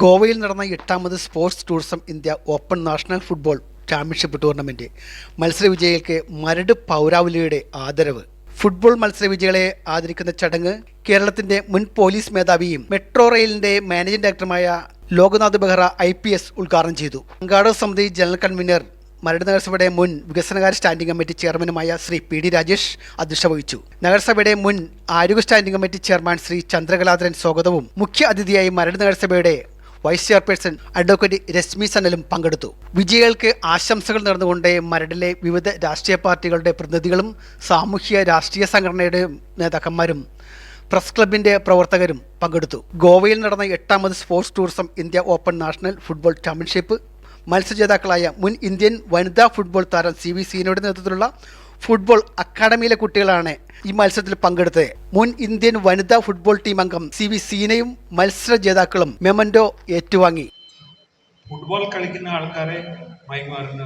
ഗോവയിൽ നടന്ന എട്ടാമത് sports tourism India open national football championship tournament മത്സര വിജയികൾക്ക് മരട് പൗരാവലിയുടെ ആദരവ്. ഫുട്ബോൾ മത്സര വിജയികളെ ആദരിക്കുന്ന ചടങ്ങ് കേരളത്തിന്റെ മുൻ പോലീസ് മേധാവിയും മെട്രോ റെയിലിന്റെ മാനേജിംഗ് ഡയറക്ടറുമായ Loknath Behera I P S ഉദ്ഘാടനം ചെയ്തു. സംഘാടക സമിതി ജനറൽ കൺവീനർ മരട് നഗരസഭയുടെ മുൻ വികസനകാര്യ സ്റ്റാൻഡിംഗ് കമ്മിറ്റി ചെയർമാനുമായ ശ്രീ പി ഡി രാജേഷ് അധ്യക്ഷത വഹിച്ചു നഗരസഭയുടെ മുൻ ആരോഗ്യ standing committee chairman Shri Chandrakaladharan സ്വാഗതവും മുഖ്യ അതിഥിയായി മരട് നഗരസഭയുടെ വൈസ് ചെയർപേഴ്സൺ അഡ്വക്കേറ്റ് രശ്മി സനലും പങ്കെടുത്തു. വിജയികൾക്ക് ആശംസകൾ നേർന്നുകൊണ്ട് മരടിലെ വിവിധ രാഷ്ട്രീയ പാർട്ടികളുടെ പ്രതിനിധികളും സാമൂഹ്യ രാഷ്ട്രീയ സംഘടനയുടെ നേതാക്കന്മാരും പ്രസ് ക്ലബിന്റെ പ്രവർത്തകരും പങ്കെടുത്തു. ഗോവയിൽ നടന്ന എട്ടാമത് sports tourism India open national football championship മത്സരജേതാക്കളായ മുൻ ഇന്ത്യൻ വനിതാ ഫുട്ബോൾ താരം സി വി സീനയുടെ നേതൃത്വത്തിലുള്ള ഫുട്ബോൾ അക്കാഡമിയിലെ കുട്ടികളാണ് ഈ മത്സരത്തിൽ പങ്കെടുത്തത്. മുൻ ഇന്ത്യൻ വനിതാ ഫുട്ബോൾ ടീം അംഗം സി വി സീനയും മത്സര ജേതാക്കളും മെമൻഡോ ഏറ്റുവാങ്ങി. ഫുട്ബോൾ കളിക്കുന്ന ആൾക്കാരെ മയങ്ങുമാറുന്ന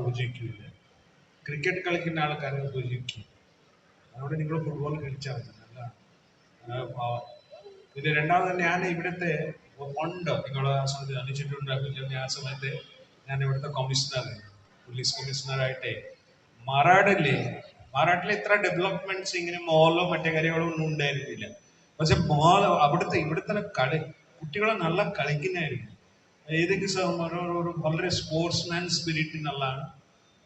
ഉപയോഗിക്കില്ല ക്രിക്കറ്റ് കളിക്കുന്ന ആൾക്കാരെ അതുകൊണ്ട് നിങ്ങൾ ഫുട്ബോൾ കളിച്ചാൽ മതി. നല്ല പിന്നെ രണ്ടാമത് ഞാൻ ഇവിടുത്തെ ഉണ്ട്? നിങ്ങളെ സമയത്ത് അണിച്ചിട്ടുണ്ടാക്കില്ല ഞാൻ ആ സമയത്ത് ഞാൻ ഇവിടുത്തെ കമ്മീഷണർ പോലീസ് കമ്മീഷണറായിട്ടേ മറാഡില്ലേ മറാഠിൽ ഇത്ര ഡെവലപ്മെന്റ്സ് ഇങ്ങനെ മോളോ മറ്റേ കാര്യങ്ങളോ ഒന്നും ഉണ്ടായിരുന്നില്ല. പക്ഷെ മോൾ അവിടുത്തെ ഇവിടുത്തെ കളി കുട്ടികളെ നല്ല കളിക്കുന്നതായിരുന്നു. ഏതൊക്കെ വളരെ വളരെ സ്പോർട്സ്മാൻ സ്പിരിറ്റ് നല്ലതാണ്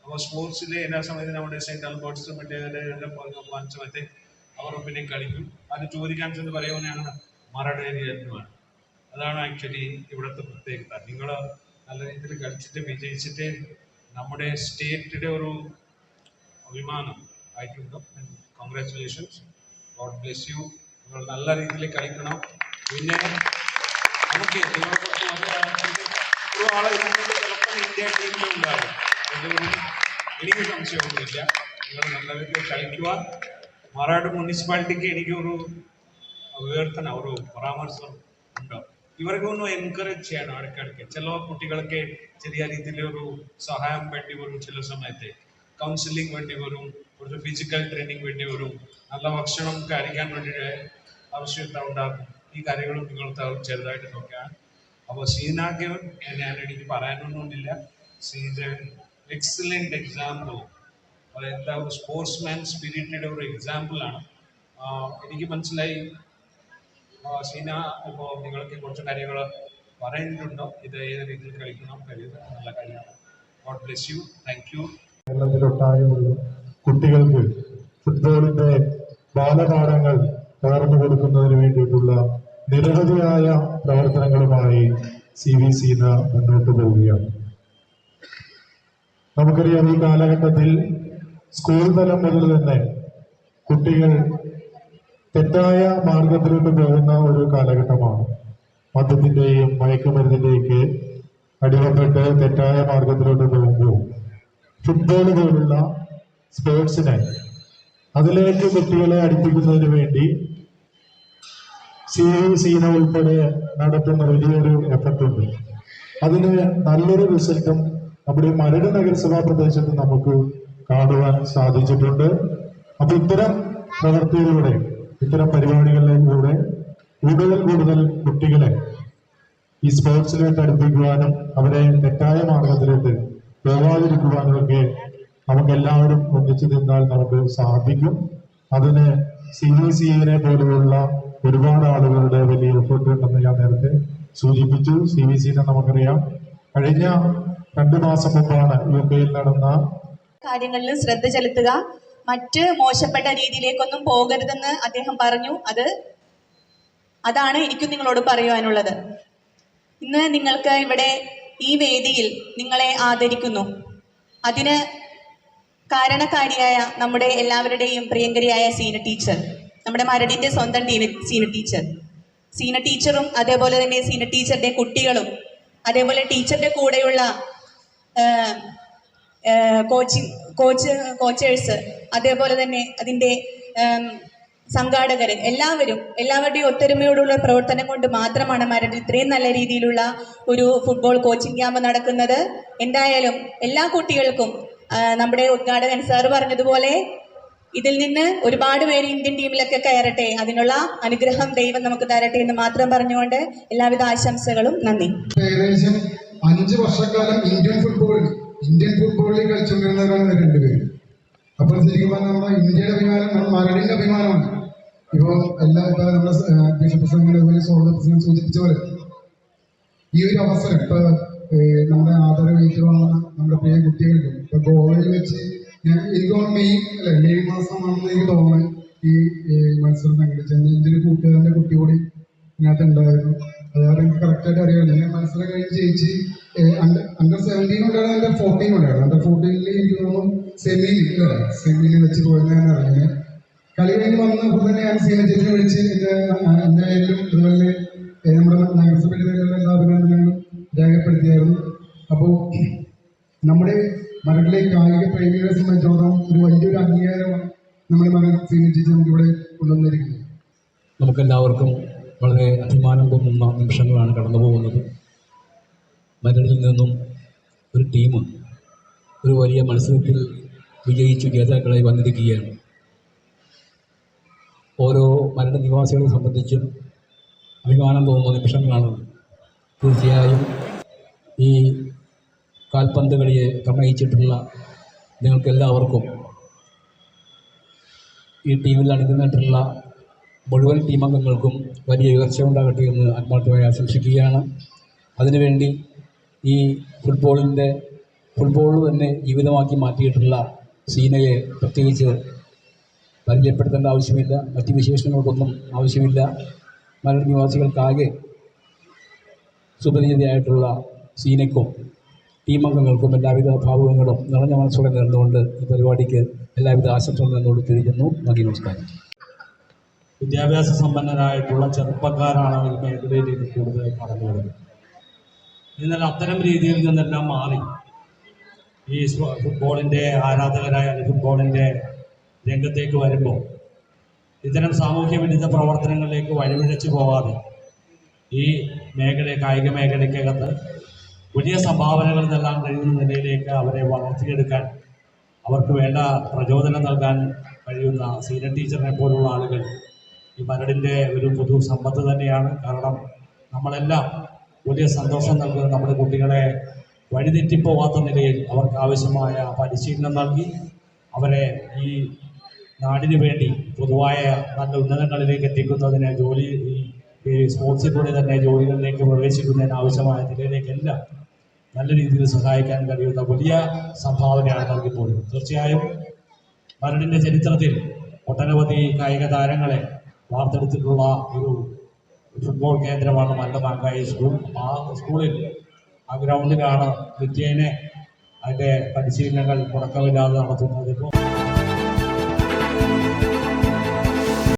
അപ്പോൾ സ്പോർട്സിലെ എല്ലാ സമയത്തും നമ്മുടെ സെൻട്രൽ ബോർഡ്സ് മറ്റേ എല്ലാം മറ്റേ അവർ പിന്നെ കളിക്കും. അത് ചോദിക്കാൻ ചെന്ന് പറയുവാനാണ് മറാഠ ഏരിയമാണ് അതാണ് ആക്ച്വലി ഇവിടുത്തെ പ്രത്യേകത. നിങ്ങൾ നല്ല രീതിയിൽ കളിച്ചിട്ട് വിജയിച്ചിട്ട് നമ്മുടെ സ്റ്റേറ്റിന്റെ ഒരു അഭിമാനം ആയിട്ടുണ്ട്. കൺഗ്രാറ്റുലേഷൻസ് ഗോഡ് ബ്ലെസ് യു നിങ്ങൾ നല്ല രീതിയിൽ കളിക്കണം പിന്നെ നമുക്ക് ഒരു ആളെ എനിക്ക് സംശയമൊന്നുമില്ല. നിങ്ങൾ നല്ല രീതിയിൽ കളിക്കുക. മാറാട് മുനിസിപ്പാലിറ്റിക്ക് എനിക്കൊരു അഭ്യർത്ഥന ഒരു പരാമർശം ഉണ്ട്? ഇവർക്ക് ഒന്ന് എൻകറേജ് ചെയ്യണം ഇടയ്ക്കിടയ്ക്ക് ചില കുട്ടികൾക്ക് ചെറിയ രീതിയിൽ ഒരു സഹായം വേണ്ടി വരും ചില സമയത്ത്. കൗൺസിലിംഗ് വേണ്ടി വരും കുറച്ച് ഫിസിക്കൽ ട്രെയിനിങ് വേണ്ടി വരും. നല്ല ഭക്ഷണം കഴിക്കാൻ വേണ്ടി ആവശ്യകത ഉണ്ടാകും ഈ കാര്യങ്ങളും നിങ്ങൾ ചെറുതായിട്ട് നോക്കാം അപ്പോൾ സീനാക്ക് ഞാൻ എനിക്ക് പറയാനൊന്നുമില്ല സീസ് എക്സലന്റ് എക്സാമ്പിൾ എന്താ ഒരു സ്പോർട്സ്മാൻ സ്പിരിറ്റിന്റെ ഒരു എക്സാമ്പിളാണ് എനിക്ക് മനസ്സിലായി. സീന ഇപ്പോൾ നിങ്ങൾക്ക് കുറച്ച് കാര്യങ്ങൾ പറയുന്നുണ്ടോ? ഇത് ഏത് രീതിയിൽ കളിക്കണം കഴിയുന്നത് നല്ല കാര്യമാണ്. God bless you thank you കേരളത്തിലൊട്ടാകെയുള്ള കുട്ടികൾക്ക് ഫുട്ബോളിന്റെ ബാലതാരങ്ങൾ പകർന്നു കൊടുക്കുന്നതിന് വേണ്ടിയിട്ടുള്ള നിരവധിയായ പ്രവർത്തനങ്ങളുമായി സി വി സീന മുന്നോട്ട് പോവുകയാണ്. നമുക്കറിയാം ഈ കാലഘട്ടത്തിൽ സ്കൂൾ തലം മുതൽ തന്നെ കുട്ടികൾ തെറ്റായ മാർഗത്തിലോട്ട് പോകുന്ന ഒരു കാലഘട്ടമാണ്. മദ്യത്തിന്റെയും മയക്കുമരുന്നിന്റെയൊക്കെ അടിമപ്പെട്ട് തെറ്റായ മാർഗത്തിലോട്ട് പോകുമ്പോൾ ഫുട്ബോൾ പോലുള്ള സ്പോർട്സിനെ അതിലേക്ക് കുട്ടികളെ അടുപ്പിക്കുന്നതിന് വേണ്ടി സി സീന ഉൾപ്പെടെ നടത്തുന്ന വലിയൊരു എഫക്ട് ഉണ്ട്. അതിന് നല്ലൊരു റിസൾട്ടും നമ്മുടെ മരട് നഗരസഭാ പ്രദേശത്ത് നമുക്ക് കാണുവാൻ സാധിച്ചിട്ടുണ്ട്. അപ്പൊ ഇത്തരം പ്രവർത്തികളിലൂടെ ഇത്തരം പരിപാടികളിലൂടെ കൂടുതൽ കൂടുതൽ കുട്ടികളെ ഈ സ്പോർട്സിലേക്ക് അടുപ്പിക്കുവാനും അവരെ തെറ്റായ മാർഗത്തിലേക്ക് പോകാതിരിക്കുവാനും ഒക്കെ നമുക്ക് എല്ലാവരും ഒന്നിച്ചു നിന്നാൽ നമുക്ക് സാധിക്കും. അതിന് സി ബി സി എനെ പോലെയുള്ള ഒരുപാട് ആളുകളുടെ വലിയ എഫേർട്ട് ഉണ്ടെന്ന് ഞാൻ നേരത്തെ സൂചിപ്പിച്ചു. സി ബി സിനെ നമുക്കറിയാം. കഴിഞ്ഞ രണ്ടു മാസം മുമ്പാണ് യു കെയിൽ നടന്ന കാര്യങ്ങളിൽ ശ്രദ്ധ ചെലുത്തുക. മറ്റ് മോശപ്പെട്ട രീതിയിലേക്കൊന്നും പോകരുതെന്ന് അദ്ദേഹം പറഞ്ഞു. അത് അതാണ് എനിക്കും നിങ്ങളോട് പറയുവാനുള്ളത്. ഇന്ന് നിങ്ങൾക്ക് ഇവിടെ ഈ വേദിയിൽ നിങ്ങളെ ആദരിക്കുന്നു. അതിന് കാരണക്കാരിയായ നമ്മുടെ എല്ലാവരുടെയും പ്രിയങ്കരിയായ സീന ടീച്ചർ നമ്മുടെ മരടിന്റെ സ്വന്തം സീന ടീച്ചർ. സീന ടീച്ചറും അതേപോലെ തന്നെ സീന ടീച്ചറുടെ കുട്ടികളും അതേപോലെ ടീച്ചറുടെ കൂടെയുള്ള കോച്ചിങ് കോച്ച് കോച്ചേഴ്സ് അതേപോലെ തന്നെ അതിന്റെ സംഘാടകർ എല്ലാവരും എല്ലാവരുടെയും ഒത്തൊരുമയോടുള്ള പ്രവർത്തനം കൊണ്ട് മാത്രമാണ് മരടിൽ ഇത്രയും നല്ല രീതിയിലുള്ള ഒരു ഫുട്ബോൾ കോച്ചിങ് ക്യാമ്പ് നടക്കുന്നത്. എന്തായാലും എല്ലാ കുട്ടികൾക്കും നമ്മുടെ ഉദ്ഘാടകൻ സാർ പറഞ്ഞതുപോലെ ഇതിൽ നിന്ന് ഒരുപാട് പേര് ഇന്ത്യൻ ടീമിലൊക്കെ കയറട്ടെ. അതിനുള്ള അനുഗ്രഹം ദൈവം നമുക്ക് തരട്ടെ എന്ന് മാത്രം പറഞ്ഞുകൊണ്ട് എല്ലാവിധ ആശംസകളും നന്ദി. ഏകദേശം അഞ്ച് വർഷക്കാലം ഇന്ത്യൻ ഫുട്ബോളിൽ ഇന്ത്യൻ ഫുട്ബോളിൽ കളിച്ചുകൊണ്ടിരുന്നവരാണ് രണ്ടുപേരും. അപ്പോൾ ശരിക്കും പറഞ്ഞാൽ നമ്മുടെ ഇന്ത്യയുടെ അഭിമാനം നമ്മുടെ മരടിന്റെ അഭിമാനമാണ്. ഇപ്പോൾ എല്ലാ ഇപ്പൊ നമ്മുടെ ബിഷപ്പ് സംഘടന സ്വാഗത പ്രസംഗം സൂചിപ്പിച്ച പോലെ ഈ ഒരു അവസരം ഇപ്പൊ നമ്മുടെ ആദരവ് ഏറ്റുവാങ്ങുന്ന നമ്മുടെ പ്രിയ കുട്ടികൾക്ക് ഇപ്പൊ ഗോവയിൽ വെച്ച് ഞാൻ എനിക്ക് തോന്നുന്നു മെയ് അല്ലെ മെയ് മാസമാണെന്ന് എനിക്ക് തോന്നുന്നു ഈ മത്സരം സംഘടിച്ചത് എന്റെ ഒരു കൂട്ടുകാരന്റെ കുട്ടി കൂടി ഇതിനകത്ത് ഉണ്ടായിരുന്നു. അതായത് എനിക്ക് കറക്റ്റായിട്ട് അറിയാമല്ലോ. ഞാൻ മത്സരം കഴിഞ്ഞ് ജയിച്ച് അണ്ടർ സെവന്റീൻ ഉണ്ടായിരുന്നു അണ്ടർ ഫോർട്ടീൻ ഉണ്ടായിരുന്നു അണ്ടർ ഫോർട്ടീനിൽ എനിക്ക് തോന്നുന്നു സെമിയിൽ സെമിയിൽ വെച്ച് പോയെന്ന് അറിഞ്ഞത്. കളി കഴിഞ്ഞ് വന്നപ്പോൾ തന്നെ ഞാൻ സീന ചേച്ചിനെ വിളിച്ച് എന്തായാലും അതുപോലെ നമ്മുടെ നഗരസഭയുടെ പേരിലുള്ള എല്ലാ അഭിനന്ദനങ്ങളും രേഖപ്പെടുത്തിയായിരുന്നു. അപ്പോൾ നമ്മുടെ മരടിലെ കായിക പ്രേമികളെ സംബന്ധിച്ചോളം ഒരു വലിയൊരു അംഗീകാരമാണ് നമ്മുടെ മകൻ സീന ചേച്ചി നമുക്കിവിടെ കൊണ്ടുവന്നിരിക്കുന്നത്. നമുക്കെല്ലാവർക്കും വളരെ അഭിമാനം തോന്നുന്ന നിമിഷങ്ങളാണ് കടന്നു പോകുന്നത്. മരടിൽ നിന്നും ഒരു ടീം ഒരു വലിയ മത്സരത്തിൽ വിജയിച്ചു ജേതാക്കളായി വന്നിരിക്കുകയാണ്. ഓരോ മരട് നിവാസികളെ സംബന്ധിച്ചും അഭിമാനം തോന്നുന്ന നിമിഷങ്ങളാണ് തീർച്ചയായും ഈ കാൽപന്ത് കളിയെ പ്രണയിച്ചിട്ടുള്ള നിങ്ങൾക്കെല്ലാവർക്കും ഈ ടീമിൽ അണിനിന്നിട്ടുള്ള മുഴുവൻ ടീമംഗങ്ങൾക്കും വലിയ ഉയർച്ച ഉണ്ടാകട്ടെ എന്ന് ആത്മാർത്ഥമായി ആശംസിക്കുകയാണ്. അതിനുവേണ്ടി ഈ ഫുട്ബോളിന്റെ ഫുട്ബോൾ തന്നെ ജീവിതമാക്കി മാറ്റിയിട്ടുള്ള സീനയെ പ്രത്യേകിച്ച് പരിചയപ്പെടുത്തേണ്ട ആവശ്യമില്ല. മറ്റ് വിശേഷങ്ങൾക്കൊന്നും ആവശ്യമില്ല. മലയാള നിവാസികൾക്കാകെ സുപരിചിതയായിട്ടുള്ള സീനയ്ക്കും ടീം അംഗങ്ങൾക്കും എല്ലാവിധ ഭാവുകങ്ങളും നിറഞ്ഞ മനസ്സോടെ നേർന്നുകൊണ്ട് ഈ പരിപാടിക്ക് എല്ലാവിധ ആശംസകളും നേർന്നുകൊണ്ട് തിരിക്കുന്നു നന്ദി നമസ്കാരം. വിദ്യാഭ്യാസ സമ്പന്നരായിട്ടുള്ള ചെറുപ്പക്കാരാണ് ഈ മേഖലയിലേക്ക് കൂടുതൽ പറഞ്ഞു വരുന്നത് എന്നാൽ അത്തരം രീതിയിൽ നിന്നെല്ലാം മാറി ഈ ഫുട്ബോളിന്റെ ആരാധകരായ ഫുട്ബോളിന്റെ രംഗത്തേക്ക് വരുമ്പോൾ ഇത്തരം സാമൂഹ്യ വിരുദ്ധ പ്രവർത്തനങ്ങളിലേക്ക് വഴിവിഴച്ചു പോവാതെ ഈ മേഖല കായിക മേഖലയ്ക്കകത്ത് വലിയ സംഭാവനകൾ നൽകാൻ കഴിയുന്ന നിലയിലേക്ക് അവരെ വളർത്തിയെടുക്കാൻ അവർക്ക് വേണ്ട പ്രചോദനം നൽകാൻ കഴിയുന്ന സീനിയർ ടീച്ചറിനെ പോലുള്ള ആളുകൾ ഈ മരടിന്റെ ഒരു പൊതു സമ്പത്ത് തന്നെയാണ്. കാരണം നമ്മളെല്ലാം വലിയ സന്തോഷം നൽകുന്ന നമ്മുടെ കുട്ടികളെ വഴിതെറ്റിപ്പോവാത്ത നിലയിൽ അവർക്ക് ആവശ്യമായ പരിശീലനം നൽകി അവരെ ഈ നാടിനു വേണ്ടി പൊതുവായ നല്ല ഉന്നതങ്ങളിലേക്ക് എത്തിക്കുന്നതിന് ജോലി ഈ സ്പോർട്സിലൂടെ തന്നെ ജോലികളിലേക്ക് പ്രവേശിക്കുന്നതിന് ആവശ്യമായ നിലയിലേക്കെല്ലാം നല്ല രീതിയിൽ സഹായിക്കാൻ കഴിയുന്ന വലിയ സംഭാവനയാണ് നൽകിപ്പോയത്. തീർച്ചയായും മരടിന്റെ ചരിത്രത്തിൽ ഒട്ടനവധി കായിക താരങ്ങളെ വാർത്തെടുത്തിട്ടുള്ള ഒരു ഫുട്ബോൾ കേന്ദ്രമാണ് മല്ലമാങ്കായി സ്കൂൾ. ആ സ്കൂളിൽ ആ ഗ്രൗണ്ടിലാണ് വിജയനെ അതിന്റെ പരിശീലനങ്ങൾ മുടക്കമില്ലാതെ നടത്തുന്നത്.